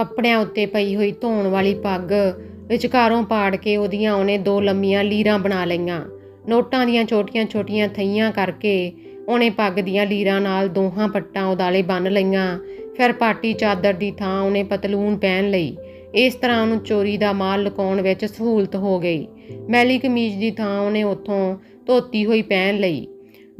ਕੱਪੜਿਆਂ ਉੱਤੇ ਪਈ ਹੋਈ ਧੋਣ ਵਾਲੀ ਪੱਗ। ਵਿਚਕਾਰੋਂ ਪਾੜ ਕੇ ਉਹਦੀਆਂ ਉਹਨੇ ਦੋ ਲੰਮੀਆਂ ਲੀਰਾਂ ਬਣਾ ਲਈਆਂ। ਨੋਟਾਂ ਦੀਆਂ ਛੋਟੀਆਂ-ਛੋਟੀਆਂ ਥਈਆਂ ਕਰਕੇ ਉਹਨੇ ਪੱਗ ਦੀਆਂ ਲੀਰਾਂ ਨਾਲ ਦੋਹਾਂ ਪੱਟਾਂ ਉਦਾਲੇ ਬੰਨ ਲਈਆਂ। ਫਿਰ ਪਾਟੀ ਚਾਦਰ ਦੀ ਥਾਂ ਉਹਨੇ ਪਤਲੂਨ ਪਹਿਨ ਲਈ। ਇਸ ਤਰ੍ਹਾਂ ਉਹਨੂੰ ਚੋਰੀ ਦਾ ਮਾਲ ਲੁਕਾਉਣ ਵਿੱਚ ਸਹੂਲਤ ਹੋ ਗਈ। ਮੈਲੀ ਕਮੀਜ਼ ਦੀ ਥਾਂ ਉਹਨੇ ਉੱਥੋਂ ਧੋਤੀ ਹੋਈ ਪਹਿਨ ਲਈ।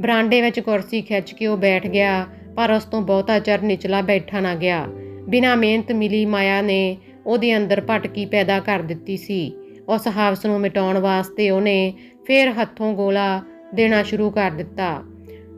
ਬਰਾਂਡੇ ਵਿੱਚ ਕੁਰਸੀ ਖਿੱਚ ਕੇ ਉਹ ਬੈਠ ਗਿਆ, ਪਰ ਉਸ ਤੋਂ ਬਹੁਤਾ ਚਿਰ ਨਿਚਲਾ ਬੈਠਾ ਨਾ ਗਿਆ। ਬਿਨਾਂ ਮਿਹਨਤ ਮਿਲੀ ਮਾਇਆ ਨੇ ਉਹਦੇ ਅੰਦਰ ਭਟਕੀ ਪੈਦਾ ਕਰ ਦਿੱਤੀ ਸੀ। ਉਸ ਹਾਵਸ ਨੂੰ ਮਿਟਾਉਣ ਵਾਸਤੇ ਉਹਨੇ ਫੇਰ ਹੱਥੋਂ ਗੋਲਾ ਦੇਣਾ ਸ਼ੁਰੂ ਕਰ ਦਿੱਤਾ।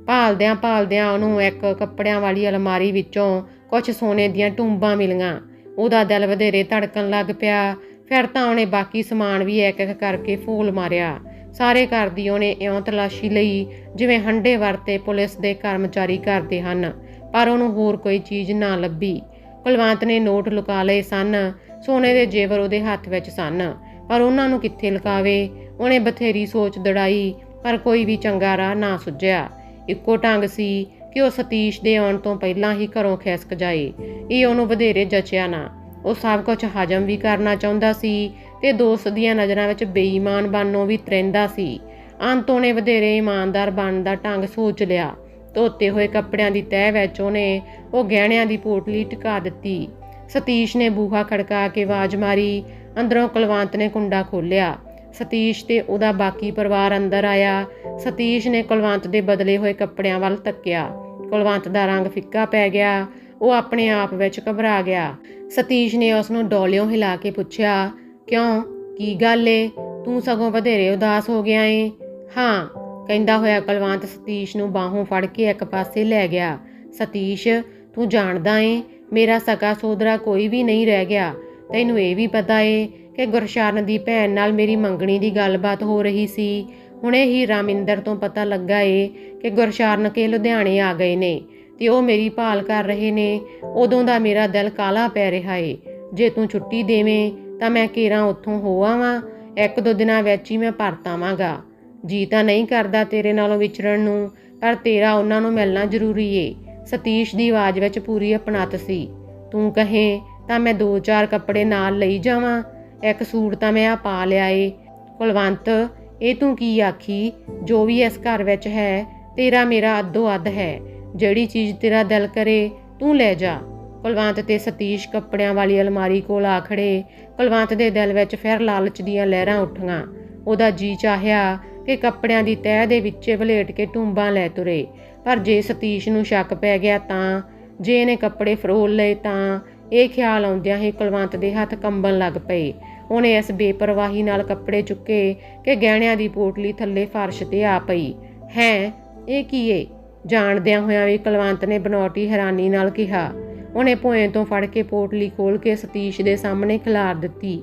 ਭਾਲਦਿਆਂ ਭਾਲਦਿਆਂ ਉਹਨੂੰ ਇੱਕ ਕੱਪੜਿਆਂ ਵਾਲੀ ਅਲਮਾਰੀ ਵਿੱਚੋਂ ਕੁਝ ਸੋਨੇ ਦੀਆਂ ਟੁੰਬਾਂ ਮਿਲੀਆਂ। ਉਹਦਾ ਦਿਲ ਵਧੇਰੇ ਧੜਕਣ ਲੱਗ ਪਿਆ। ਫਿਰ ਤਾਂ ਉਹਨੇ ਬਾਕੀ ਸਮਾਨ ਵੀ ਇੱਕ ਇੱਕ ਕਰਕੇ ਫੂਲ ਮਾਰਿਆ। ਸਾਰੇ ਘਰ ਦੀ ਉਹਨੇ ਇਉਂ ਤਲਾਸ਼ੀ ਲਈ ਜਿਵੇਂ ਹੰਡੇ ਵਰਤੇ ਪੁਲਿਸ ਦੇ ਕਰਮਚਾਰੀ ਕਰਦੇ ਹਨ, ਪਰ ਉਹਨੂੰ ਹੋਰ ਕੋਈ ਚੀਜ਼ ਨਾ ਲੱਭੀ। ਕੁਲਵੰਤ ਨੇ ਨੋਟ ਲੁਕਾ ਲਏ ਸਨ। ਸੋਨੇ ਦੇ ਜੇਵਰ ਉਹਦੇ ਹੱਥ ਵਿੱਚ ਸਨ। ਪਰ ਉਹਨਾਂ ਨੂੰ ਕਿੱਥੇ ਲੁਕਾਵੇ? ਉਹਨੇ ਬਥੇਰੀ ਸੋਚ ਦੜਾਈ, ਪਰ ਕੋਈ ਵੀ ਚੰਗਾ ਰਾਹ ਨਾ ਸੁਝਿਆ। ਇੱਕੋ ਢੰਗ ਸੀ ਕਿ ਉਹ ਸਤੀਸ਼ ਦੇ ਆਉਣ ਤੋਂ ਪਹਿਲਾਂ ਹੀ ਘਰੋਂ ਖਿਸਕ ਜਾਏ। ਇਹ ਉਹਨੂੰ ਵਧੇਰੇ ਜਚਿਆ ਨਾ। ਉਹ ਸਭ ਕੁਝ ਹਜਮ ਵੀ ਕਰਨਾ ਚਾਹੁੰਦਾ ਸੀ ਤੇ ਦੋਸਤ ਦੀਆਂ ਨਜ਼ਰਾਂ ਵਿੱਚ ਬੇਈਮਾਨ ਬਣਨੋਂ ਵੀ ਤਰਿੰਦਾ ਸੀ। ਅੰਤ ਉਹਨੇ ਵਧੇਰੇ ਇਮਾਨਦਾਰ ਬਣਨ ਦਾ ਢੰਗ ਸੋਚ ਲਿਆ। ਧੋਤੇ ਹੋਏ ਕੱਪੜਿਆਂ ਦੀ ਤਹਿ ਵਿੱਚ ਉਹਨੇ ਉਹ ਗਹਿਣਿਆਂ ਦੀ ਪੋਟਲੀ ਟਿਕਾ ਦਿੱਤੀ। ਸਤੀਸ਼ ਨੇ ਬੂਹਾ ਖੜਕਾ ਕੇ ਆਵਾਜ਼ ਮਾਰੀ। ਅੰਦਰੋਂ ਕੁਲਵੰਤ ਨੇ ਕੁੰਡਾ ਖੋਲ੍ਹਿਆ। ਸਤੀਸ਼ ਤੇ ਉਹਦਾ ਬਾਕੀ ਪਰਿਵਾਰ ਅੰਦਰ ਆਇਆ। ਸਤੀਸ਼ ਨੇ ਕੁਲਵੰਤ ਦੇ ਬਦਲੇ ਹੋਏ ਕੱਪੜਿਆਂ ਵੱਲ ਤੱਕਿਆ। ਕੁਲਵੰਤ ਦਾ ਰੰਗ ਫਿੱਕਾ ਪੈ ਗਿਆ। ਉਹ ਆਪਣੇ ਆਪ ਵਿੱਚ ਘਬਰਾ ਗਿਆ। ਸਤੀਸ਼ ਨੇ ਉਸ ਨੂੰ ਡੋਲਿਓਂ ਹਿਲਾ ਕੇ ਪੁੱਛਿਆ, ਕਿਉਂ? ਕੀ ਗੱਲ ਏ? ਤੂੰ ਸਗੋਂ ਵਧੇਰੇ ਉਦਾਸ ਹੋ ਗਿਆ ਏ? ਹਾਂ ਕਹਿੰਦਾ ਹੋਇਆ, ਕਲਵੰਤ ਸਤੀਸ਼ ਨੂੰ ਬਾਹੋਂ ਫੜ ਕੇ ਇੱਕ ਪਾਸੇ ਲੈ ਗਿਆ। ਸਤੀਸ਼, ਤੂੰ ਜਾਣਦਾ ਏ, ਮੇਰਾ ਸਕਾ ਸੋਦਰਾ ਕੋਈ ਵੀ ਨਹੀਂ ਰਹਿ ਗਿਆ। ਤੈਨੂੰ ਇਹ ਵੀ ਪਤਾ ਏ ਕਿ ਗੁਰਸ਼ਰਨ ਦੀ ਭੈਣ ਨਾਲ ਮੇਰੀ ਮੰਗਣੀ ਦੀ ਗੱਲਬਾਤ ਹੋ ਰਹੀ ਸੀ। ਹੁਣੇ ਹੀ ਰਾਮਿੰਦਰ ਤੋਂ ਪਤਾ ਲੱਗਾ ਏ ਕਿ ਗੁਰਸ਼ਰਨ ਕੇ ਲੁਧਿਆਣੇ ਆ ਗਏ ਨੇ ਤੇ ਉਹ ਮੇਰੀ ਭਾਲ ਕਰ ਰਹੇ ਨੇ। ਉਦੋਂ ਦਾ ਮੇਰਾ ਦਿਲ ਕਾਲਾ ਪੈ ਰਿਹਾ ਏ। ਜੇ ਤੂੰ ਛੁੱਟੀ ਦੇਵੇਂ ਤਾਂ ਮੈਂ ਕੇਰਾਂ ਉੱਥੋਂ ਹੋ ਆਵਾਂ। ਇੱਕ ਦੋ ਦਿਨਾਂ ਵਿੱਚ ਹੀ ਮੈਂ ਪਰਤ ਆਵਾਂਗਾ। ਜੀ ਤਾਂ ਨਹੀਂ ਕਰਦਾ ਤੇਰੇ ਨਾਲੋਂ ਵਿਚਰਨ ਨੂੰ, ਪਰ ਤੇਰਾ ਉਹਨਾਂ ਨੂੰ ਮਿਲਣਾ ਜ਼ਰੂਰੀ ਏ। ਸਤੀਸ਼ ਦੀ ਆਵਾਜ਼ ਵਿੱਚ ਪੂਰੀ ਅਪਣਤ ਸੀ। ਤੂੰ ਕਹੇ, ਤਾਂ ਮੈਂ ਦੋ ਚਾਰ ਕੱਪੜੇ ਨਾਲ ਲਈ ਜਾਵਾਂ, ਇੱਕ ਸੂਟ ਤਾਂ ਮੈਂ ਆ ਪਾ ਲਿਆ ਏ। ਕੁਲਵੰਤ, ਇਹ ਤੂੰ ਕੀ ਆਖੀ? ਜੋ ਵੀ ਇਸ ਘਰ ਵਿੱਚ ਹੈ, ਤੇਰਾ ਮੇਰਾ ਅੱਧੋ ਅੱਧ ਹੈ। ਜਿਹੜੀ ਚੀਜ਼ ਤੇਰਾ ਦਿਲ ਕਰੇ, ਤੂੰ ਲੈ ਜਾ। ਕੁਲਵੰਤ ਤੇ ਸਤੀਸ਼ ਕੱਪੜਿਆਂ ਵਾਲੀ ਅਲਮਾਰੀ ਕੋਲ ਆ ਖੜੇ। ਕੁਲਵੰਤ ਦੇ ਦਿਲ ਵਿੱਚ ਫਿਰ ਲਾਲਚ ਦੀਆਂ ਲਹਿਰਾਂ ਉੱਠੀਆਂ। ਉਹਦਾ ਜੀ ਚਾਹਿਆ ਕਿ ਕੱਪੜਿਆਂ ਦੀ ਤਹਿ ਦੇ ਵਿੱਚ ਵਲੇਟ ਕੇ ਟੁੰਬਾਂ ਲੈ ਤੁਰੇ। ਪਰ ਜੇ ਸਤੀਸ਼ ਨੂੰ ਸ਼ੱਕ ਪੈ ਗਿਆ ਤਾਂ, ਜੇ ਇਹਨੇ ਕੱਪੜੇ ਫਰੋਲ ਲਏ ਤਾਂ, ਇਹ ਖਿਆਲ ਆਉਂਦਿਆਂ ਹੀ ਕੁਲਵੰਤ ਦੇ ਹੱਥ ਕੰਬਣ ਲੱਗ ਪਏ। ਉਹਨੇ ਇਸ ਬੇਪਰਵਾਹੀ ਨਾਲ ਕੱਪੜੇ ਚੁੱਕੇ ਕਿ ਗਹਿਣਿਆਂ ਦੀ ਪੋਟਲੀ ਥੱਲੇ ਫਰਸ਼ ਤੇ ਆ ਪਈ। ਹੈ, ਇਹ ਕੀ ਏ? ਜਾਣਦਿਆਂ ਹੋਇਆਂ ਵੀ ਕੁਲਵੰਤ ਨੇ ਬਨੌਟੀ ਹੈਰਾਨੀ ਨਾਲ ਕਿਹਾ। ਉਹਨੇ ਭੋਏ ਤੋਂ ਫੜ ਕੇ ਪੋਟਲੀ ਖੋਲ ਕੇ ਸਤੀਸ਼ ਦੇ ਸਾਹਮਣੇ ਖਿਲਾਰ ਦਿੱਤੀ।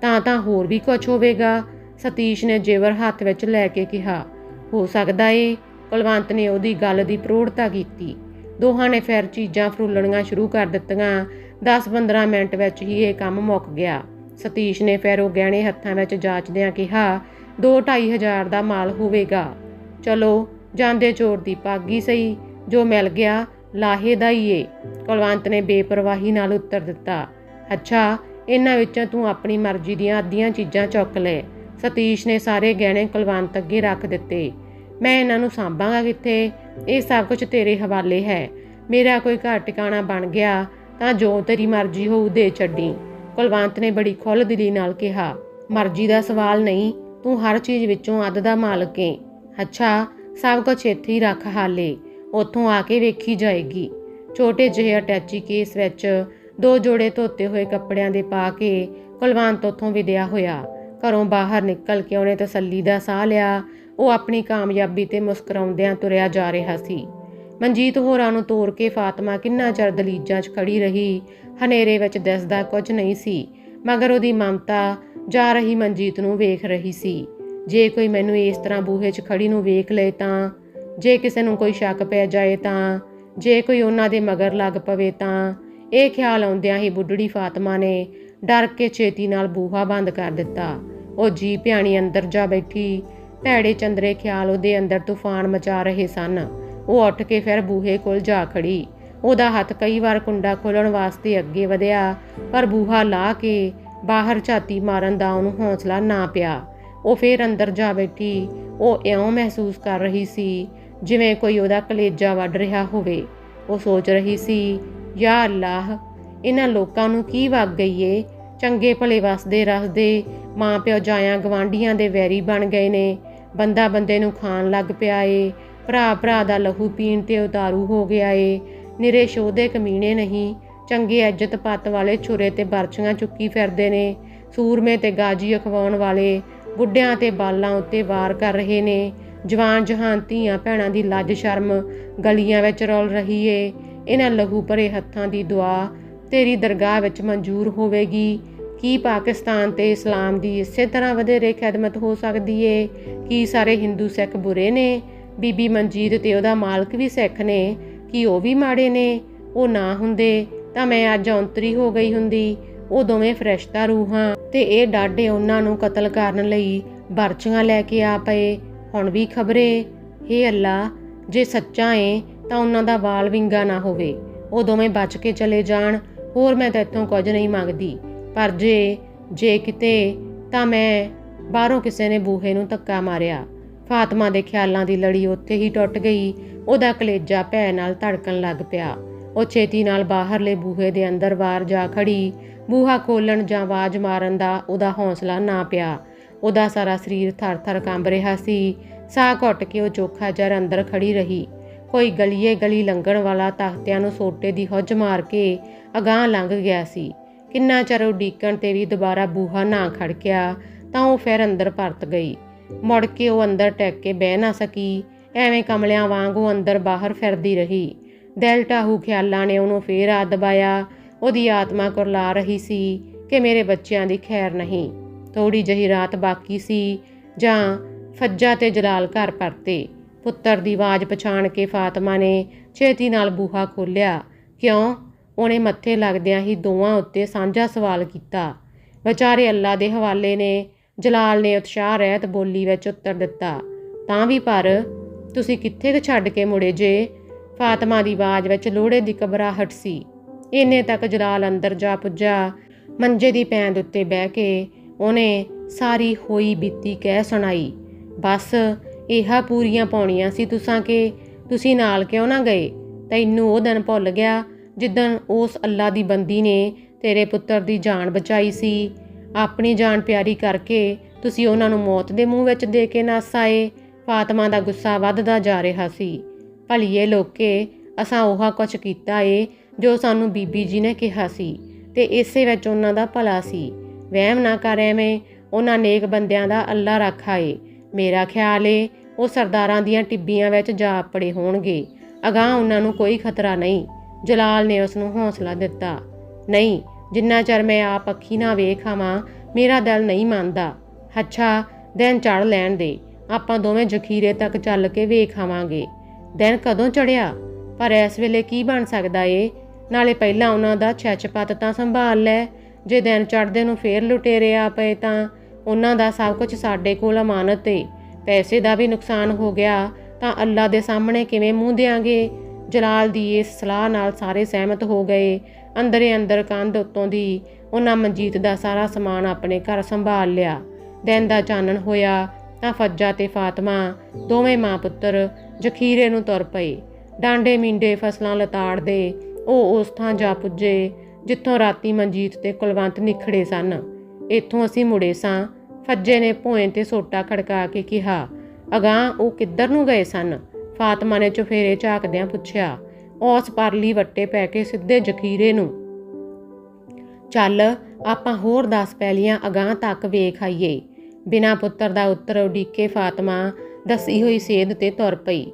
ਤਾਂ ਤਾਂ ਹੋਰ ਵੀ ਕੁਝ ਹੋਵੇਗਾ? ਸਤੀਸ਼ ਨੇ ਜੇਵਰ ਹੱਥ ਵਿੱਚ ਲੈ ਕੇ ਕਿਹਾ, ਹੋ ਸਕਦਾ ਏ ਕੁਲਵੰਤ ਨੇ ਉਹਦੀ ਗੱਲ ਦੀ ਪ੍ਰੋੜਤਾ ਕੀਤੀ। ਦੋਹਾਂ ਨੇ ਫਿਰ ਚੀਜ਼ਾਂ ਫਰੂਲਣੀਆਂ ਸ਼ੁਰੂ ਕਰ ਦਿੱਤੀਆਂ। 10-15 ਮਿੰਟ ਵਿੱਚ ਹੀ ਇਹ ਕੰਮ ਮੁੱਕ ਗਿਆ। ਸਤੀਸ਼ ਨੇ ਫਿਰ ਉਹ ਗਹਿਣੇ ਹੱਥਾਂ ਵਿੱਚ ਜਾਂਚਦਿਆਂ ਕਿਹਾ 2-2.5 ਹਜ਼ਾਰ ਦਾ ਮਾਲ ਹੋਵੇਗਾ। ਚਲੋ, ਜਾਂਦੇ ਚੋਰ ਦੀ ਪਾਗੀ ਸਹੀ। ਜੋ ਮਿਲ ਗਿਆ, ਲਾਹੇ ਦਾ ਹੀ ਏ। ਕੁਲਵੰਤ ਨੇ ਬੇਪਰਵਾਹੀ ਨਾਲ ਉੱਤਰ ਦਿੱਤਾ, ਅੱਛਾ, ਇਹਨਾਂ ਵਿੱਚੋਂ ਤੂੰ ਆਪਣੀ ਮਰਜ਼ੀ ਦੀਆਂ ਅੱਧੀਆਂ ਚੀਜ਼ਾਂ ਚੁੱਕ ਲੈ। ਸਤੀਸ਼ ਨੇ ਸਾਰੇ ਗਹਿਣੇ ਕੁਲਵੰਤ ਅੱਗੇ ਰੱਖ ਦਿੱਤੇ। ਮੈਂ ਇਹਨਾਂ ਨੂੰ ਸਾਂਭਾਂਗਾ ਕਿੱਥੇ? ਇਹ ਸਭ ਕੁਝ ਤੇਰੇ ਹਵਾਲੇ ਹੈ। ਮੇਰਾ ਕੋਈ ਘਰ ਟਿਕਾਣਾ ਬਣ ਗਿਆ, ਤਾਂ ਜੋ ਤੇਰੀ ਮਰਜ਼ੀ ਹੋਊ ਦੇ ਛੱਡੀ। ਕੁਲਵੰਤ ਨੇ ਬੜੀ ਖੁੱਲ੍ਹ ਦਿਲੀ ਨਾਲ ਕਿਹਾ, ਮਰਜ਼ੀ ਦਾ ਸਵਾਲ ਨਹੀਂ, ਤੂੰ ਹਰ ਚੀਜ਼ ਵਿੱਚੋਂ ਅੱਧ ਦਾ ਮਾਲਕ ਏ। ਅੱਛਾ, ਸਭ ਕੁਝ ਇੱਥੇ ਹੀ ਰੱਖ ਹਾਲੇ, ਉੱਥੋਂ ਆ ਕੇ ਵੇਖੀ ਜਾਏਗੀ। ਛੋਟੇ ਜਿਹੇ ਅਟੈਚੀ ਕੇਸ ਵਿੱਚ ਦੋ ਜੋੜੇ ਧੋਤੇ ਹੋਏ ਕੱਪੜਿਆਂ ਦੇ ਪਾ ਕੇ ਕੁਲਵੰਤ ਉੱਥੋਂ ਵਿਦਿਆ ਹੋਇਆ। ਘਰੋਂ ਬਾਹਰ ਨਿਕਲ ਕੇ ਉਹਨੇ ਤਸੱਲੀ ਦਾ ਸਾਹ ਲਿਆ। ਉਹ ਆਪਣੀ ਕਾਮਯਾਬੀ ਤੇ ਮੁਸਕਰਾਉਂਦਿਆਂ ਤੁਰਿਆ ਜਾ ਰਿਹਾ ਸੀ। ਮਨਜੀਤ ਹੋਰਾਂ ਨੂੰ ਤੋਰ ਕੇ ਫਾਤਮਾ ਕਿੰਨਾ ਚਿਰ ਦਲੀਜਾਂ 'ਚ ਖੜੀ ਰਹੀ, ਹਨੇਰੇ ਵਿੱਚ ਦਿਸਦਾ ਕੁਝ ਨਹੀਂ ਸੀ। ਮਗਰ ਉਹਦੀ ਮਮਤਾ ਜਾ ਰਹੀ ਮਨਜੀਤ ਨੂੰ ਵੇਖ ਰਹੀ ਸੀ। ਜੇ ਕੋਈ ਮੈਨੂੰ ਇਸ ਤਰ੍ਹਾਂ ਬੂਹੇ 'ਚ ਖੜੀ ਨੂੰ ਵੇਖ ਲਏ ਤਾਂ, ਜੇ ਕਿਸੇ ਨੂੰ ਕੋਈ ਸ਼ੱਕ ਪੈ ਜਾਏ ਤਾਂ, ਜੇ ਕੋਈ ਉਹਨਾਂ ਦੇ ਮਗਰ ਲੱਗ ਪਵੇ ਤਾਂ, ਇਹ ਖਿਆਲ ਆਉਂਦਿਆਂ ਹੀ ਬੁੱਢੜੀ ਫਾਤਮਾ ਨੇ ਡਰ ਕੇ ਛੇਤੀ ਨਾਲ ਬੂਹਾ ਬੰਦ ਕਰ ਦਿੱਤਾ। ਉਹ ਜੀ ਭਿਆਣੀ ਅੰਦਰ ਜਾ ਬੈਠੀ। ਭੈੜੇ ਚੰਦਰੇ ਖਿਆਲ ਉਹਦੇ ਅੰਦਰ ਤੂਫਾਨ ਮਚਾ ਰਹੇ ਸਨ। ਉਹ ਉੱਠ ਕੇ ਫਿਰ ਬੂਹੇ ਕੋਲ ਜਾ ਖੜੀ। ਉਹਦਾ ਹੱਥ ਕਈ ਵਾਰ ਕੁੰਡਾ ਖੋਲਣ ਵਾਸਤੇ ਅੱਗੇ ਵਧਿਆ, ਪਰ ਬੂਹਾ ਲਾ ਕੇ ਬਾਹਰ ਝਾਤੀ ਮਾਰਨ ਦਾ ਉਹਨੂੰ ਹੌਸਲਾ ਨਾ ਪਿਆ। ਉਹ ਫੇਰ ਅੰਦਰ ਜਾ ਬੈਠੀ। ਉਹ ਇਉਂ ਮਹਿਸੂਸ ਕਰ ਰਹੀ ਸੀ, ਜਿਵੇਂ ਕੋਈ ਉਹਦਾ ਕਲੇਜਾ ਵੱਢ ਰਿਹਾ ਹੋਵੇ। ਉਹ ਸੋਚ ਰਹੀ ਸੀ, ਯਾ ਅੱਲਾਹ ਇਹਨਾਂ ਲੋਕਾਂ ਨੂੰ ਕੀ ਵਗ ਗਈ ਏ ਚੰਗੇ ਭਲੇ ਵਸਦੇ ਰਸਦੇ ਮਾਂ ਪਿਓ ਜਾਇਆਂ ਗਵਾਂਢੀਆਂ ਦੇ ਵੈਰੀ ਬਣ ਗਏ ਨੇ। ਬੰਦਾ ਬੰਦੇ ਨੂੰ ਖਾਣ ਲੱਗ ਪਿਆ ਏ। ਭਰਾ ਭਰਾ ਦਾ ਲਹੂ ਪੀਣ ਤੇ ਉਤਾਰੂ ਹੋ ਗਿਆ ਏ। ਨਿਰੇ ਸ਼ੋਧੇ ਕਮੀਣੇ ਨਹੀਂ। ਚੰਗੇ ਇੱਜ਼ਤ ਪੱਤ ਵਾਲੇ ਛੁਰੇ ਤੇ ਬਰਛੀਆਂ ਚੁੱਕੀ ਫਿਰਦੇ ਨੇ। ਸੂਰਮੇ ਤੇ ਗਾਜੀ ਅਖਵਾਉਣ ਵਾਲੇ ਬੁੱਢਿਆਂ ਤੇ ਬਾਲਾਂ ਉੱਤੇ ਵਾਰ ਕਰ ਰਹੇ ਨੇ। ਜਵਾਨ ਜਹਾਨ ਧੀਆਂ ਭੈਣਾਂ ਦੀ ਲੱਜ ਸ਼ਰਮ ਗਲੀਆਂ ਵਿੱਚ ਰੋਲ ਰਹੀ ਏ। ਇਹਨਾਂ ਲਹੂ ਭਰੇ ਹੱਥਾਂ ਦੀ ਦੁਆ ਤੇਰੀ ਦਰਗਾਹ ਵਿੱਚ ਮਨਜ਼ੂਰ ਹੋਵੇਗੀ। ਕੀ ਪਾਕਿਸਤਾਨ ਤੇ ਇਸਲਾਮ ਦੀ ਇਸੇ ਤਰ੍ਹਾਂ ਵਧੇਰੇ ਖਿਦਮਤ ਹੋ ਸਕਦੀ ਏ? ਕੀ ਸਾਰੇ ਹਿੰਦੂ ਸਿੱਖ ਬੁਰੇ ਨੇ? ਬੀਬੀ ਮਨਜੀਤ ਤੇ ਉਹਦਾ ਮਾਲਕ ਵੀ ਸਿੱਖ ਨੇ। ਕੀ ਉਹ ਵੀ ਮਾੜੇ ਨੇ? ਉਹ ਨਾ ਹੁੰਦੇ, ਤਾਂ ਮੈਂ ਅੱਜ ਔਂਤਰੀ ਹੋ ਗਈ ਹੁੰਦੀ। ਉਹ ਦੋਵੇਂ ਫਰਿਸ਼ਤਾ ਰੂਹਾਂ। ਤੇ ਇਹ ਡਾਢੇ ਉਹਨਾਂ ਨੂੰ ਕਤਲ ਕਰਨ ਲਈ ਬਰਚੀਆਂ ਲੈ ਕੇ ਆ ਪਏ। ਹੁਣ ਵੀ ਖਬਰੇ, ਹੇ ਅੱਲਾ ਜੇ ਸੱਚਾ ਏ ਤਾਂ ਉਹਨਾਂ ਦਾ ਵਾਲ ਵਿੰਗਾ ਨਾ ਹੋਵੇ। ਉਹ ਦੋਵੇਂ ਬਚ ਕੇ ਚਲੇ ਜਾਣ। ਹੋਰ ਮੈਂ ਤੇਥੋਂ ਕੁਝ ਨਹੀਂ ਮੰਗਦੀ। ਪਰ ਜੇ ਜੇ ਕਿਤੇ, ਤਾਂ ਮੈਂ ਬਾਹਰੋਂ ਕਿਸੇ ਨੇ ਬੂਹੇ ਨੂੰ ਧੱਕਾ ਮਾਰਿਆ। ਫਾਤਮਾ ਦੇ ਖਿਆਲਾਂ ਦੀ ਲੜੀ ਉੱਥੇ ਹੀ ਟੁੱਟ ਗਈ। ਉਹਦਾ ਕਲੇਜਾ ਭੈ ਨਾਲ ਧੜਕਣ ਲੱਗ ਪਿਆ। ਉਹ ਛੇਤੀ ਨਾਲ ਬਾਹਰਲੇ ਬੂਹੇ ਦੇ ਅੰਦਰ ਬਾਹਰ ਜਾ ਖੜੀ। ਬੂਹਾ ਖੋਲਣ ਜਾਂ ਆਵਾਜ਼ ਮਾਰਨ ਦਾ ਉਹਦਾ ਹੌਸਲਾ ਨਾ ਪਿਆ। ਉਹਦਾ ਸਾਰਾ ਸਰੀਰ ਥਰ-ਥਰ ਕੰਬ ਰਿਹਾ ਸੀ। ਸਾਹ ਘੁੱਟ ਕੇ ਉਹ ਚੋਖਾ ਜਰ ਅੰਦਰ ਖੜੀ ਰਹੀ। ਕੋਈ ਗਲੀਏ ਗਲੀ ਲੰਘਣ ਵਾਲਾ ਤਖਤਿਆਂ ਨੂੰ ਸੋਟੇ ਦੀ ਹੁੱਜ ਮਾਰ ਕੇ ਅਗਾਹ ਲੰਘ ਗਿਆ ਸੀ। ਕਿੰਨਾ ਚਿਰ ਉਡੀਕਣ ਤੇ ਵੀ ਦੁਬਾਰਾ ਬੂਹਾ ਨਾ ਖੜਕਿਆ ਤਾਂ ਉਹ ਫਿਰ ਅੰਦਰ ਪਰਤ ਗਈ। ਮੁੜ ਕੇ ਉਹ ਅੰਦਰ ਟੈਕ ਕੇ ਬਹਿ ਨਾ ਸਕੀ। ਐਵੇਂ ਕਮਲਿਆਂ ਵਾਂਗ ਉਹ ਅੰਦਰ ਬਾਹਰ ਫਿਰਦੀ ਰਹੀ। ਦਿਲ ਟਾਹੂ ਖਿਆਲਾਂ ਨੇ ਉਹਨੂੰ ਫੇਰ ਆ ਦਬਾਇਆ। ਉਹਦੀ ਆਤਮਾ ਕੁਰਲਾ ਰਹੀ ਸੀ ਕਿ ਮੇਰੇ ਬੱਚਿਆਂ ਦੀ ਖੈਰ ਨਹੀਂ। ਥੋੜੀ ਜਹੀ ਰਾਤ ਬਾਕੀ ਸੀ ਜਾਂ ਫੱਜਾ ਤੇ ਜਲਾਲ ਘਰ ਪਰਤੇ। ਪੁੱਤਰ ਦੀ ਆਵਾਜ਼ ਪਛਾਣ ਕੇ ਫਾਤਮਾ ਨੇ ਛੇਤੀ ਨਾਲ ਬੂਹਾ ਖੋਲ੍ਹਿਆ। ਕਿਉਂ? ਉਹਨੇ ਮੱਥੇ ਲੱਗਦਿਆਂ ਹੀ ਦੋਵਾਂ ਉੱਤੇ ਸਾਂਝਾ ਸਵਾਲ ਕੀਤਾ। ਵਿਚਾਰੇ ਅੱਲਾ ਦੇ ਹਵਾਲੇ ਨੇ ਜਲਾਲ ਨੇ ਉਤਸ਼ਾਹ ਰਹਿਤ ਬੋਲੀ ਵਿੱਚ ਉੱਤਰ ਦਿੱਤਾ, ਤਾਂ ਵੀ ਪਰ ਤੁਸੀਂ ਕਿੱਥੇ ਕੁ ਛੱਡ ਕੇ ਮੁੜੇ ਜੇ? ਫਾਤਮਾ ਦੀ ਆਵਾਜ਼ ਵਿੱਚ ਲੋੜੇ ਦੀ ਘਬਰਾਹਟ ਸੀ। ਇੰਨੇ ਤੱਕ ਜਲਾਲ ਅੰਦਰ ਜਾ ਪੁੱਜਾ, ਮੰਜੇ ਦੀ ਪੈਂਦ ਉੱਤੇ ਬਹਿ ਕੇ ਉਹਨੇ ਸਾਰੀ ਹੋਈ ਬੀਤੀ ਕਹਿ ਸੁਣਾਈ। ਬਸ ਇਹਾ ਪੂਰੀਆਂ ਪਾਉਣੀਆਂ ਸੀ ਤੁਸਾਂ ਕਿ ਤੁਸੀਂ ਨਾਲ ਕਿਉਂ ਨਾ ਗਏ? ਤੈਨੂੰ ਉਹ ਦਿਨ ਭੁੱਲ ਗਿਆ ਜਿੱਦਣ ਉਸ ਅੱਲਾ ਦੀ ਬੰਦੀ ਨੇ ਤੇਰੇ ਪੁੱਤਰ ਦੀ ਜਾਨ ਬਚਾਈ ਸੀ। ਆਪਣੀ ਜਾਨ ਪਿਆਰੀ ਕਰਕੇ ਤੁਸੀਂ ਉਹਨਾਂ ਨੂੰ ਮੌਤ ਦੇ ਮੂੰਹ ਵਿੱਚ ਦੇ ਕੇ ਨਸ ਆਏ। ਫਾਤਮਾ ਦਾ ਗੁੱਸਾ ਵੱਧਦਾ ਜਾ ਰਿਹਾ ਸੀ। ਭਲੀਏ ਲੋਕੇ, ਅਸਾਂ ਉਹ ਕੁਝ ਕੀਤਾ ਏ ਜੋ ਸਾਨੂੰ ਬੀਬੀ ਜੀ ਨੇ ਕਿਹਾ ਸੀ ਤੇ ਇਸੇ ਵਿੱਚ ਉਹਨਾਂ ਦਾ ਭਲਾ ਸੀ। ਵਹਿਮ ਨਾ ਕਰ ਐਵੇਂ, ਉਹਨਾਂ ਨੇਕ ਬੰਦਿਆਂ ਦਾ ਅੱਲਾ ਰੱਖਾ ਏ ਮੇਰਾ ਖਿਆਲ ਏ, ਉਹ ਸਰਦਾਰਾਂ ਦੀਆਂ ਟਿੱਬੀਆਂ ਵਿੱਚ ਜਾ ਪੜੇ ਹੋਣਗੇ। ਅਗਾਹ ਉਹਨਾਂ ਨੂੰ ਕੋਈ ਖਤਰਾ ਨਹੀਂ। ਜਲਾਲ ਨੇ ਉਸ ਨੂੰ ਹੌਸਲਾ ਦਿੱਤਾ। ਨਹੀਂ, ਜਿੰਨਾ ਚਿਰ ਮੈਂ ਆਪ ਅੱਖੀ ਨਾ ਵੇਖ ਆਵਾਂ, ਮੇਰਾ ਦਿਲ ਨਹੀਂ ਮੰਨਦਾ। ਅੱਛਾ, ਦਿਨ ਚੜ ਲੈਣ ਦੇ। ਆਪਾਂ ਦੋਵੇਂ ਜਖੀਰੇ ਤੱਕ ਚੱਲ ਕੇ ਵੇਖ ਆਵਾਂਗੇ। ਦਿਨ ਕਦੋਂ ਚੜਿਆ ਪਰ ਇਸ ਵੇਲੇ ਕੀ ਬਣ ਸਕਦਾ ਏ? ਨਾਲੇ ਪਹਿਲਾਂ ਉਹਨਾਂ ਦਾ ਛੱਛਪਤ ਤਾਂ ਸੰਭਾਲ ਲੈ। ਜੇ ਦਿਨ ਚੜਦੇ ਨੂੰ ਫੇਰ ਲੁਟੇਰੇ ਆ ਪਏ ਤਾਂ ਉਹਨਾਂ ਦਾ ਸਭ ਕੁਝ ਸਾਡੇ ਕੋਲ ਅਮਾਨਤ ਏ। ਪੈਸੇ ਦਾ ਵੀ ਨੁਕਸਾਨ ਹੋ ਗਿਆ, ਤਾਂ ਅੱਲਾ ਦੇ ਸਾਹਮਣੇ ਕਿਵੇਂ ਮੂੰਹ ਦੇਾਂਗੇ ਜਲਾਲ ਦੀ ਇਸ ਸਲਾਹ ਨਾਲ ਸਾਰੇ ਸਹਿਮਤ ਹੋ ਗਏ। ਅੰਦਰੇ ਅੰਦਰ ਕੰਧ ਉੱਤੋਂ ਦੀ ਉਹਨਾਂ ਮਨਜੀਤ ਦਾ ਸਾਰਾ ਸਮਾਨ ਆਪਣੇ ਘਰ ਸੰਭਾਲ ਲਿਆ। ਦਿਨ ਦਾ ਚਾਨਣ ਹੋਇਆ, ਤਾਂ ਫੱਜਾ ਤੇ ਫਾਤਮਾ, ਦੋਵੇਂ ਮਾਂ ਪੁੱਤਰ ਜਖੀਰੇ ਨੂੰ ਤੁਰ ਪਏ। ਡਾਂਡੇ ਮਿੰਡੇ ਫਸਲਾਂ ਲਤਾੜਦੇ, ਉਹ ਉਸ ਥਾਂ ਜਾ ਪੁੱਜੇ, ਜਿੱਥੋਂ ਰਾਤੀ ਮਨਜੀਤ ਤੇ ਕੁਲਵੰਤ ਨਿਖੜੇ ਸਨ। ਇੱਥੋਂ ਅਸੀਂ ਮੁੜੇ ਸਾਂ ਫੱਜੇ ਨੇ ਭੋਏ ਤੇ ਸੋਟਾ ਖੜਕਾ ਕੇ ਕਿਹਾ, ਅਗਾਹ, ਉਹ ਕਿੱਧਰ ਨੂੰ ਗਏ ਸਨ? ਫਾਤਮਾ ਨੇ ਚੁਫੇਰੇ ਝਾਕਦਿਆਂ ਪੁੱਛਿਆ ਉਸ ਪਰਲੀ ਵੱਟੇ ਪੈ ਕੇ ਸਿੱਧੇ ਜਖੀਰੇ ਨੂੰ? ਚੱਲ, ਆਪਾਂ ਹੋਰ 10 ਪੈਲੀਆਂ ਅਗਾਹ ਤੱਕ ਵੇਖ ਆਈਏ। ਬਿਨਾ ਪੁੱਤਰ ਦਾ ਉੱਤਰ ਉਡੀਕੇ ਫਾਤਮਾ ਦਸੀ ਹੋਈ ਸੇਧ ਤੇ ਤੁਰ ਪਈ।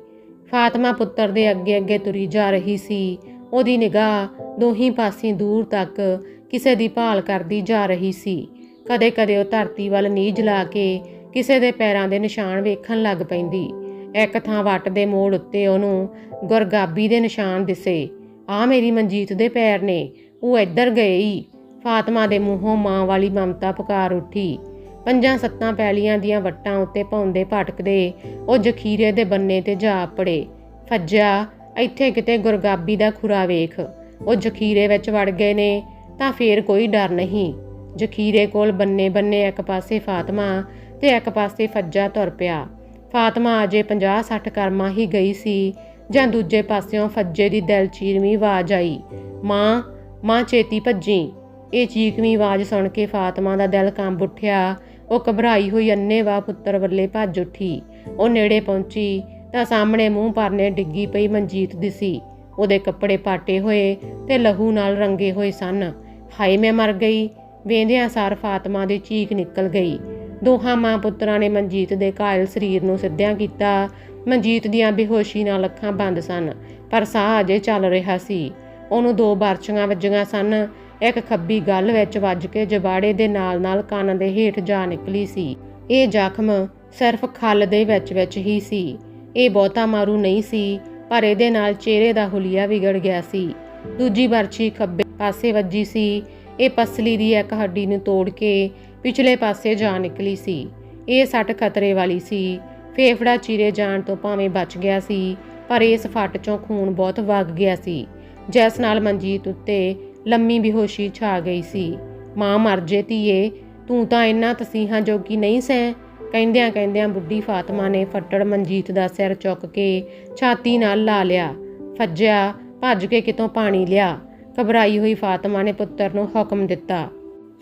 ਫਾਤਮਾ ਪੁੱਤਰ ਦੇ ਅੱਗੇ ਅੱਗੇ ਤੁਰੀ ਜਾ ਰਹੀ ਸੀ। ਉਹਦੀ ਨਿਗਾਹ ਦੋਹੀਂ ਪਾਸੇ ਦੂਰ ਤੱਕ ਕਿਸੇ ਦੀ ਭਾਲ ਕਰਦੀ ਜਾ ਰਹੀ ਸੀ। ਕਦੇ-ਕਦੇ ਉਹ ਧਰਤੀ ਵੱਲ ਨੀਝ ਜਲਾ ਕੇ ਕਿਸੇ ਦੇ ਪੈਰਾਂ ਦੇ ਨਿਸ਼ਾਨ ਵੇਖਣ ਲੱਗ ਪੈਂਦੀ। ਇੱਕ ਥਾਂ ਵੱਟ ਦੇ ਮੋੜ ਉੱਤੇ ਉਹਨੂੰ ਗੁਰਗਾਬੀ ਦੇ ਨਿਸ਼ਾਨ ਦਿਸੇ। ਆ ਮੇਰੀ ਮਨਜੀਤ ਦੇ ਪੈਰ ਨੇ, ਉਹ ਇੱਧਰ ਗਏ ਈ। ਫਾਤਮਾ ਦੇ ਮੂੰਹੋਂ ਮਾਂ ਵਾਲੀ ਮਮਤਾ ਪੁਕਾਰ ਉੱਠੀ। ਪੰਜਾਂ ਸੱਤਾਂ ਪੈਲੀਆਂ ਦੀਆਂ ਵੱਟਾਂ ਉੱਤੇ ਭੌਂਦੇ ਭਟਕਦੇ ਉਹ ਜਖੀਰੇ ਦੇ ਬੰਨੇ ਤੇ ਜਾ ਪੜੇ। ਫੱਜਾ ਇੱਥੇ ਕਿਤੇ ਗੁਰਗਾਬੀ ਦਾ ਖੁਰਾ ਵੇਖ। ਉਹ ਜਖੀਰੇ ਵਿੱਚ ਵੜ ਗਏ ਨੇ, ਤਾਂ ਫੇਰ ਕੋਈ ਡਰ ਨਹੀਂ। ਜਖੀਰੇ ਕੋਲ ਬੰਨੇ ਬੰਨੇ ਇੱਕ ਪਾਸੇ ਫਾਤਮਾ ਤੇ ਇੱਕ ਪਾਸੇ ਫੱਜਾ ਤੁਰ ਪਿਆ। ਫਾਤਮਾ ਅਜੇ 50-60 ਕਰਮਾਂ ਹੀ ਗਈ ਸੀ, ਜਾਂ ਦੂਜੇ ਪਾਸਿਓਂ ਫੱਜੇ ਦੀ ਦਿਲ ਚੀਰਵੀਂ ਆਵਾਜ਼ ਆਈ, ਮਾਂ ਮਾਂ ਚੇਤੀ ਭੱਜੀ। ਇਹ ਚੀਕਵੀਂ ਆਵਾਜ਼ ਸੁਣ ਕੇ ਫਾਤਮਾ ਦਾ ਦਿਲ ਕੰਬ ਉੱਠਿਆ। ਉਹ ਘਬਰਾਈ ਹੋਈ ਅੰਨੇਵਾਹ ਪੁੱਤਰ ਵੱਲੇ ਭੱਜ ਉੱਠੀ। ਉਹ ਨੇੜੇ ਪਹੁੰਚੀ ਤਾਂ ਸਾਹਮਣੇ ਮੂੰਹ ਪਰਨੇ ਡਿੱਗੀ ਪਈ ਮਨਜੀਤ ਦਿਸੀ ਉਹਦੇ ਕੱਪੜੇ ਪਾਟੇ ਹੋਏ ਤੇ ਲਹੂ ਨਾਲ ਰੰਗੇ ਹੋਏ ਸਨ। ਹਾਏ, ਮੈਂ ਮਰ ਗਈ। ਵੇਂਦਿਆਂ ਸਾਰ ਫਾਤਮਾ ਦੀ ਚੀਕ ਨਿਕਲ ਗਈ। ਦੋਹਾਂ ਮਾਂ ਪੁੱਤਰਾਂ ਨੇ ਮਨਜੀਤ ਦੇ ਘਾਇਲ ਸਰੀਰ ਨੂੰ ਸਿੱਧਿਆਂ ਕੀਤਾ। ਮਨਜੀਤ ਦੀਆਂ ਬੇਹੋਸ਼ੀ ਨਾਲ ਅੱਖਾਂ ਬੰਦ ਸਨ, ਪਰ ਸਾਹ ਅਜੇ ਚੱਲ ਰਿਹਾ ਸੀ। ਉਹਨੂੰ ਦੋ ਬਾਰਚੀਆਂ ਵੱਜੀਆਂ ਸਨ। ਇੱਕ ਖੱਬੀ ਗੱਲ ਵਿੱਚ ਵੱਜ ਕੇ ਜਬਾੜੇ ਦੇ ਨਾਲ-ਨਾਲ ਕੰਨ ਦੇ ਹੇਠ ਜਾ ਨਿਕਲੀ ਸੀ। ਇਹ ਜ਼ਖਮ ਸਿਰਫ ਖੱਲ ਦੇ ਵਿੱਚ ਵਿੱਚ ਹੀ ਸੀ। ਇਹ ਬਹੁਤਾ ਮਾਰੂ ਨਹੀਂ ਸੀ, ਪਰ ਇਹਦੇ ਨਾਲ ਚਿਹਰੇ ਦਾ ਹੁਲੀਆ ਵਿਗੜ ਗਿਆ ਸੀ। ਦੂਜੀ ਬਰਛੀ ਖੱਬੇ ਪਾਸੇ ਵੱਜੀ ਸੀ। ਇਹ ਪਸਲੀ ਦੀ ਇੱਕ ਹੱਡੀ ਨੂੰ ਤੋੜ ਕੇ ਪਿਛਲੇ ਪਾਸੇ ਜਾ ਨਿਕਲੀ ਸੀ। ਇਹ ਸੱਟ ਖਤਰੇ ਵਾਲੀ ਸੀ। ਫੇਫੜਾ ਚੀਰੇ ਜਾਣ ਤੋਂ ਭਾਵੇਂ ਬਚ ਗਿਆ ਸੀ, ਪਰ ਇਸ ਫੱਟ ਚੋਂ ਖੂਨ ਬਹੁਤ ਵਗ ਗਿਆ ਸੀ, ਜਿਸ ਨਾਲ ਮਨਜੀਤ ਉੱਤੇ ਲੰਮੀ ਬੇਹੋਸ਼ੀ ਛਾ ਗਈ ਸੀ। ਮਾਂ ਮਰ ਜੇ ਧੀਏ, ਤੂੰ ਤਾਂ ਇੰਨਾ ਤਸੀਹਾਂ ਜੋਗੀ ਨਹੀਂ ਸੈਂ। ਕਹਿੰਦਿਆਂ ਕਹਿੰਦਿਆਂ ਬੁੱਢੀ ਫਾਤਮਾ ਨੇ ਫੱਟੜ ਮਨਜੀਤ ਦਾ ਸਿਰ ਚੁੱਕ ਕੇ ਛਾਤੀ ਨਾਲ ਲਾ ਲਿਆ। ਫੱਜਿਆ, ਭੱਜ ਕੇ ਕਿਤੋਂ ਪਾਣੀ ਲਿਆ। ਘਬਰਾਈ ਹੋਈ ਫਾਤਮਾ ਨੇ ਪੁੱਤਰ ਨੂੰ ਹੁਕਮ ਦਿੱਤਾ।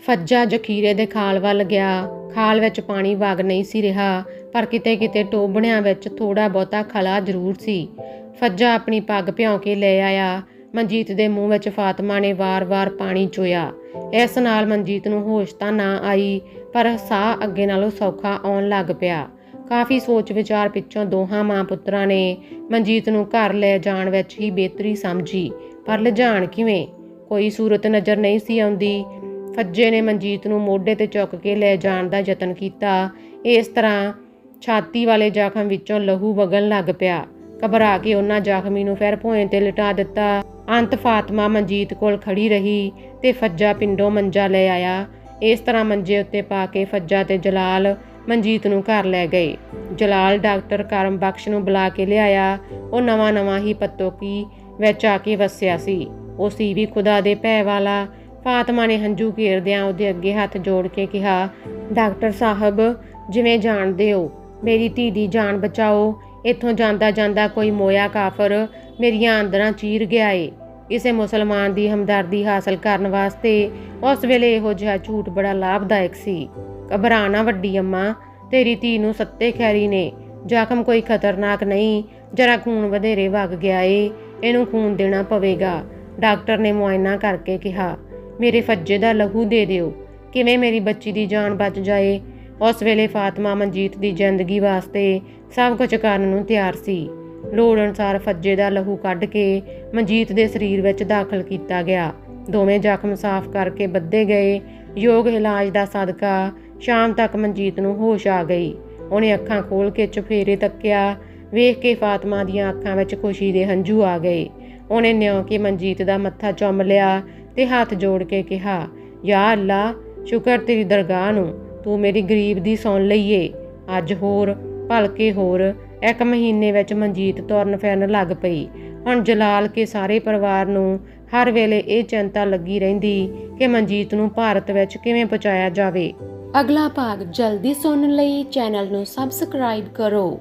ਫੱਜਾ ਜਖੀਰੇ ਦੇ ਖਾਲ ਵੱਲ ਗਿਆ। ਖਾਲ ਵਿੱਚ ਪਾਣੀ ਵਗ ਨਹੀਂ ਸੀ ਰਿਹਾ, ਪਰ ਕਿਤੇ ਕਿਤੇ ਟੋਬਣਿਆਂ ਵਿੱਚ ਥੋੜਾ ਬਹੁਤਾ ਖਲਾ ਜ਼ਰੂਰ ਸੀ। ਫੱਜਾ ਆਪਣੀ ਪੱਗ ਭਿਉਂ ਕੇ ਲੈ ਆਇਆ। ਮਨਜੀਤ ਦੇ ਮੂੰਹ ਵਿੱਚ ਫਾਤਮਾ ਨੇ ਵਾਰ-ਵਾਰ ਪਾਣੀ ਚੋਇਆ। ਇਸ ਨਾਲ ਮਨਜੀਤ ਨੂੰ ਹੋਸ਼ ਤਾਂ ਨਾ ਆਈ, ਪਰ ਸਾਹ ਅੱਗੇ ਨਾਲੋਂ ਸੌਖਾ ਆਉਣ ਲੱਗ ਪਿਆ। ਕਾਫੀ ਸੋਚ ਵਿਚਾਰ ਪਿੱਛੋਂ ਦੋਹਾਂ ਮਾਂ ਪੁੱਤਰਾਂ ਨੇ ਮਨਜੀਤ ਨੂੰ ਘਰ ਲੈ ਜਾਣ ਵਿੱਚ ਹੀ ਬਿਹਤਰੀ ਸਮਝੀ। ਪਰ ਲਿਜਾਣ ਕਿਵੇਂ? ਕੋਈ ਸੂਰਤ ਨਜ਼ਰ ਨਹੀਂ ਸੀ ਆਉਂਦੀ। ਫੱਜੇ ਨੇ ਮਨਜੀਤ ਨੂੰ ਮੋਢੇ ਤੇ ਚੁੱਕ ਕੇ ਲੈ ਜਾਣ ਦਾ ਯਤਨ ਕੀਤਾ। ਇਸ ਤਰ੍ਹਾਂ ਛਾਤੀ ਵਾਲੇ ਜ਼ਖਮ ਵਿੱਚੋਂ ਲਹੂ ਵਗਣ ਲੱਗ ਪਿਆ। ਘਬਰਾ ਕੇ ਉਹਨਾਂ ਜ਼ਖਮੀ ਨੂੰ ਫਿਰ ਭੋਏ ਤੇ ਲਟਾ ਦਿੱਤਾ। ਅੰਤ ਫਾਤਮਾ ਮਨਜੀਤ ਕੋਲ ਖੜੀ ਰਹੀ ਤੇ ਫੱਜਾ ਪਿੰਡੋਂ ਮੰਜਾ ਲੈ ਆਇਆ। ਇਸ ਤਰ੍ਹਾਂ ਮੰਜੇ ਉੱਤੇ ਪਾ ਕੇ ਫੱਜਾ ਤੇ ਜਲਾਲ ਮਨਜੀਤ ਨੂੰ ਘਰ ਲੈ ਗਏ। ਜਲਾਲ ਡਾਕਟਰ ਕਰਮ ਬਖਸ਼ ਨੂੰ ਬੁਲਾ ਕੇ ਲਿਆਇਆ। ਉਹ ਨਵਾਂ ਨਵਾਂ ਹੀ ਪੱਤੋ ਕੀ ਵਿੱਚ ਆ ਕੇ ਵਸਿਆ ਸੀ। ਉਹ ਸੀ ਵੀ ਖੁਦਾ ਦੇ ਭੈ ਵਾਲਾ। ਫਾਤਮਾ ਨੇ ਹੰਝੂ ਘੇਰਦਿਆਂ ਉਹਦੇ ਅੱਗੇ ਹੱਥ ਜੋੜ ਕੇ ਕਿਹਾ, ਡਾਕਟਰ ਸਾਹਿਬ, ਜਿਵੇਂ ਜਾਣਦੇ ਹੋ, ਮੇਰੀ ਧੀ ਦੀ ਜਾਨ ਬਚਾਓ। ਇੱਥੋਂ ਜਾਂਦਾ ਜਾਂਦਾ ਕੋਈ ਮੋਇਆ ਕਾਫਰ ਮੇਰੀਆਂ ਅੰਦਰਾਂ ਚੀਰ ਗਿਆ ਏ ਇਸੇ ਮੁਸਲਮਾਨ ਦੀ ਹਮਦਰਦੀ ਹਾਸਲ ਕਰਨ ਵਾਸਤੇ ਉਸ ਵੇਲੇ ਇਹੋ ਜਿਹਾ ਝੂਠ ਬੜਾ ਲਾਭਦਾਇਕ ਸੀ। ਘਬਰਾਣਾ ਵੱਡੀ ਅੰਮਾ, ਤੇਰੀ ਧੀ ਨੂੰ ਸੱਤੇ ਖੈਰੀ ਨੇ। ਜ਼ਖਮ ਕੋਈ ਖਤਰਨਾਕ ਨਹੀਂ, ਜਰਾ ਖੂਨ ਵਧੇਰੇ ਵਗ ਗਿਆ ਏ ਇਹਨੂੰ ਖੂਨ ਦੇਣਾ ਪਵੇਗਾ। ਡਾਕਟਰ ਨੇ ਮੁਆਇਨਾ ਕਰਕੇ ਕਿਹਾ, ਮੇਰੇ ਫੱਜੇ ਦਾ ਲਹੂ ਦੇ ਦਿਓ। ਕਿਵੇਂ ਮੇਰੀ ਬੱਚੀ ਦੀ ਜਾਨ ਬਚ ਜਾਏ? ਉਸ ਵੇਲੇ ਫਾਤਮਾ ਮਨਜੀਤ ਦੀ ਜ਼ਿੰਦਗੀ ਵਾਸਤੇ ਸਭ ਕੁਝ ਕਰਨ ਨੂੰ ਤਿਆਰ ਸੀ। ਲੋੜ ਅਨੁਸਾਰ ਫੱਜੇ ਦਾ ਲਹੂ ਕੱਢ ਕੇ ਮਨਜੀਤ ਦੇ ਸਰੀਰ ਵਿੱਚ ਦਾਖਲ ਕੀਤਾ ਗਿਆ। ਦੋਵੇਂ ਜ਼ਖਮ ਸਾਫ਼ ਕਰਕੇ ਬੱਧੇ ਗਏ। ਯੋਗ ਇਲਾਜ ਦਾ ਸਦਕਾ ਸ਼ਾਮ ਤੱਕ ਮਨਜੀਤ ਨੂੰ ਹੋਸ਼ ਆ ਗਈ। ਉਹਨੇ ਅੱਖਾਂ ਖੋਲ ਕੇ ਚੁਫੇਰੇ ਤੱਕਿਆ। ਵੇਖ ਕੇ ਫਾਤਮਾ ਦੀਆਂ ਅੱਖਾਂ ਵਿੱਚ ਖੁਸ਼ੀ ਦੇ ਹੰਝੂ ਆ ਗਏ। ਉਹਨੇ ਨਿਉ ਕੇ ਮਨਜੀਤ ਦਾ ਮੱਥਾ ਚੁੰਮ ਲਿਆ ਤੇ ਹੱਥ ਜੋੜ ਕੇ ਕਿਹਾ, ਯਾ ਅੱਲਾ ਸ਼ੁਕਰ ਤੇਰੀ ਦਰਗਾਹ ਨੂੰ, ਤੂੰ ਮੇਰੀ ਗਰੀਬ ਦੀ ਸੁਣ ਲਈਏ। ਅੱਜ ਹੋਰ, ਭਲਕੇ ਹੋਰ, ਇੱਕ ਮਹੀਨੇ ਵਿੱਚ ਮਨਜੀਤ ਤੁਰਨ ਫਿਰਨ ਲੱਗ ਪਈ। ਹੁਣ ਜਲਾਲ ਕੇ ਸਾਰੇ ਪਰਿਵਾਰ ਨੂੰ ਹਰ ਵੇਲੇ ਇਹ ਚਿੰਤਾ ਲੱਗੀ ਰਹਿੰਦੀ ਕਿ ਮਨਜੀਤ ਨੂੰ ਭਾਰਤ ਵਿੱਚ ਕਿਵੇਂ ਪਹੁੰਚਾਇਆ ਜਾਵੇ। ਅਗਲਾ ਭਾਗ ਜਲਦੀ ਸੁਣਨ ਲਈ ਚੈਨਲ ਨੂੰ ਸਬਸਕ੍ਰਾਈਬ ਕਰੋ।